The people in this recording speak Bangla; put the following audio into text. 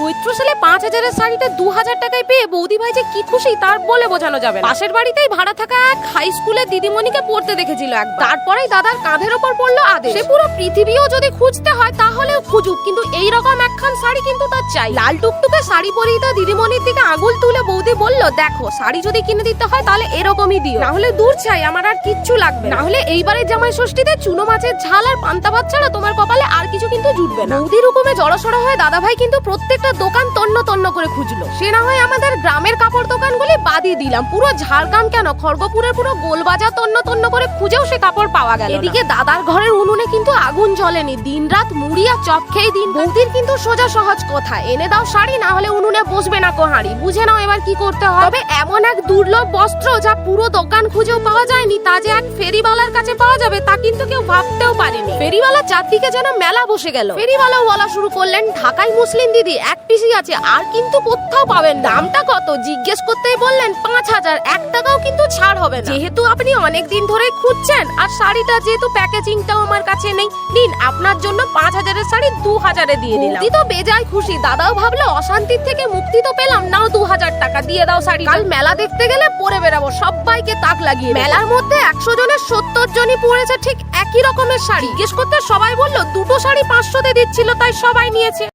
চৈত্র সালে পাঁচ হাজারের শাড়িটা দু হাজার টাকায় পেয়ে বৌদি ভাই যে কি খুশি, তার বলে বোঝানো যাবে। পাশের বাড়িতেই ভাড়া থাকা এক হাই স্কুলের দিদিমণিকে পড়তে দেখেছিল একবার। তারপরেই দাদার কাঁধের ওপর পড়ল আদেশ। সে পুরো পৃথিবীও যদি খুঁজতে হয়, তাহলেও খুঁজুক। কিন্তু এই রকম একখান শাড়ি কিন্তু তার চাই। লাল টুকটুকে শাড়ি পরিয়ে তার দিদিমণির দিকে আঙুল তুলে বৌদি বলল, দেখো, শাড়ি যদি কিনে দিতে হয়, তাহলে এরকমই দিও। না হলে দূর চাই আমার আর কিচ্ছু লাগবে না। হলে এইবারের জামাই ষষ্ঠীতে চুনো মাছের ঝাল আর পান্তা ভাত ছাড়া তোমার কপালে আর কিছু কিন্তু জুটবে না। বৌদির হুকুমে জড়সড় হয়ে দাদা ভাই কিন্তু প্রত্যেকটা দোকান তন্ন তন্ন করে খুঁজলো। সে না হয় আমাদের গ্রামের কাপড় দোকানগুলি বাদই দিলাম। পুরো ঝাড়গ্রাম কেন? খড়গপুরের পুরো গোলবাজার তন্ন তন্ন করে খুঁজেও সে কাপড় পাওয়া গেল এদিকে দাদার ঘরের উনুনে কিন্তু আগুন জ্বলেনি। দিনরাত মুড়ি আর চপ খেয়ে দিন বৌদির কিন্তু সোজা সহজ কথা। এনে দাও শাড়ি না হলে উনুনে বসবে না কোহাড়ি। বুঝে নাও এবার কি করতে হবে এমন এক দুর্লভ বস্ত্র যা পুরো দোকান খুঁজেও পাওয়া যায়নি তা যে এক ফেরিওয়ালার কাছে পাওয়া যাবে তা কিন্তু কেউ ভাবতেও পারেনি। ফেরিওয়ালা চারদিকে যেন মেলা বসে গেল। ফেরিওয়ালাও বলা শুরু করলেন ঢাকায় মুসলিম দিদি এক পিসি আছে আর কিন্তু কোথাও পাবেন দামটা কত? জিজ্ঞেস করতেই বললেন পাঁচ হাজার। এক টাকাও কিন্তু ছাড় হবে না। যেহেতু আপনি অনেক দিন ধরে খুঁজছেন আর শাড়িটা যেহেতু প্যাকেজিংটাও আমার কাছে নেই নিন আপনার জন্য পাঁচ হাজারের শাড়ি দু হাজারে দিয়ে দিলাম। তো বেজায় খুশি। দাদাও ভাবলো অশান্তির থেকে মুক্তি তো পেলাম। নাও দু হাজার টাকা দিয়ে দাও শাড়ি কাল মেলা দেখতে গেলে পরে বেরাবো সবাইকে তাক লাগিয়ে মেলার মধ্যে একশো জনের সত্তর জনই পড়েছে ঠিক একই রকমের শাড়ি। জিজ্ঞেস করতে সবাই বলল দুটো শাড়ি পাঁচশোতে দিচ্ছিল তাই সবাই নিয়েছে।